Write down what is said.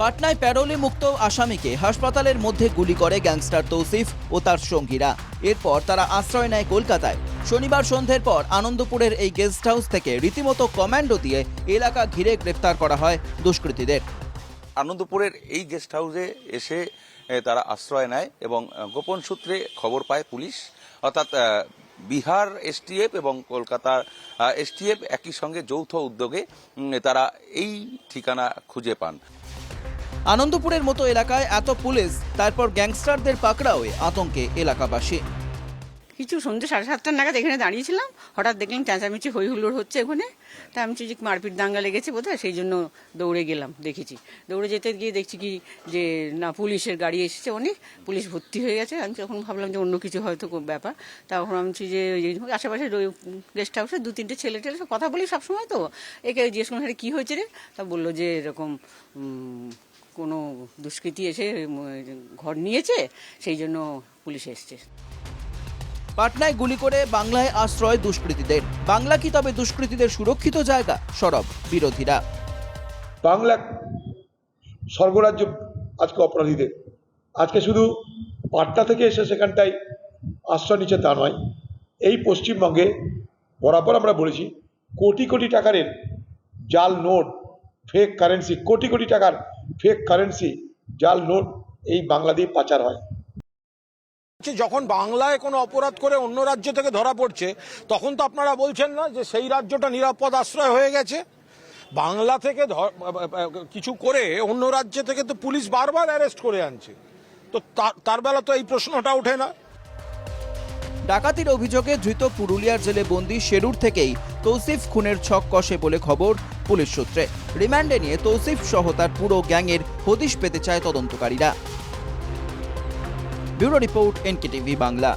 পাটনায় প্যারোলে মুক্ত আসামিকে হাসপাতালের মধ্যে গুলি করে গ্যাংস্টার তৌসিফ ও তার সঙ্গীরা। এরপর তারা আশ্রয় নেয় কলকাতায়। শনিবার সন্ধ্যের পর আনন্দপুরের এই গেস্ট হাউস থেকে রীতিমতো কমান্ডো দিয়ে এলাকা ঘিরে গ্রেফতার করা হয় দুষ্কৃতীদের। আনন্দপুরের এই গেস্ট হাউসে এসে তারা আশ্রয় নেয় এবং গোপন সূত্রে খবর পায় পুলিশ। অর্থাৎ বিহার এসটিএফ এবং কলকাতার এসটিএফ একই সঙ্গে যৌথ উদ্যোগে তারা এই ঠিকানা খুঁজে পান। আনন্দপুরের মতো এলাকায় এত পুলিশ, তারপর গ্যাংস্টারদের পাকড়াওয়ে আতঙ্কে এলাকাবাসী। কিছু সন্ধ্যে সাড়ে সাতটার নাগাদ এখানে দাঁড়িয়েছিলাম, হঠাৎ দেখলাম চেঁচামেচি হই হুল্লোড় হচ্ছে ওখানে। তা আমি যে মারপিট দাঙ্গা লেগেছে বোধহয়, সেই জন্য দৌড়ে গেলাম, দেখেছি। দৌড়ে যেতে গিয়ে দেখছি কি যে, না, পুলিশের গাড়ি এসেছে অনেক, পুলিশ ভর্তি হয়ে গেছে। আমি তখন ভাবলাম যে অন্য কিছু হয়তো ব্যাপার। তখন আমি যে আশেপাশে গেস্ট হাউসে দু, তিনটে ছেলে টেলে কথা বলি সবসময় তো। একে জিজ্ঞেস "আরে কী হয়েছে রে? তা বলল যে, এরকম কোনো দুষ্কৃতী এসে ঘর নিয়েছে সেই জন্য পুলিশ এসছে। পাটনায় গুলি করে বাংলায় আশ্রয় দুষ্কৃতীদের। বাংলা কি তবে দুষ্কৃতীদের সুরক্ষিত জায়গা? সরব বিরোধীরা। বাংলা স্বর্গরাজ্য আজকে অপরাধীদের। আজকে শুধু পাটনা থেকে এসে সেখানটায় আশ্রয় নিচ্ছে তা নয় এই পশ্চিমবঙ্গে বরাবর আমরা বলেছি কোটি কোটি টাকার জাল note fake currency crore crore টাকার ফেক কারেন্সি জাল নোট এই বাংলা দিয়ে পাচার হয়। যখন বাংলায় কোনো অপরাধ করে অন্য রাজ্য থেকে ধরা পড়ছে, তখন তো আপনারা বলছেন না যে সেই রাজ্যটা নিরাপদ আশ্রয় হয়ে গেছে। বাংলা থেকে কিছু করে অন্য রাজ্য থেকে তো পুলিশ বারবার অ্যারেস্ট করে আনছে। তো তার বেলা তো এই প্রশ্নটা ওঠে না। ডাকাতির অভিযোগে ধৃত পুরুলিয়ার জেলে বন্দি শেরুর থেকেই তৌসিফ খুনের ছক কষে বলে খবর পুলিশ সূত্রে। রিমান্ডে নিয়ে তৌসিফ সহ তার পুরো গ্যাংয়ের হদিশ পেতে চায় তদন্তকারীরা। Bureau report NKTV Bangla.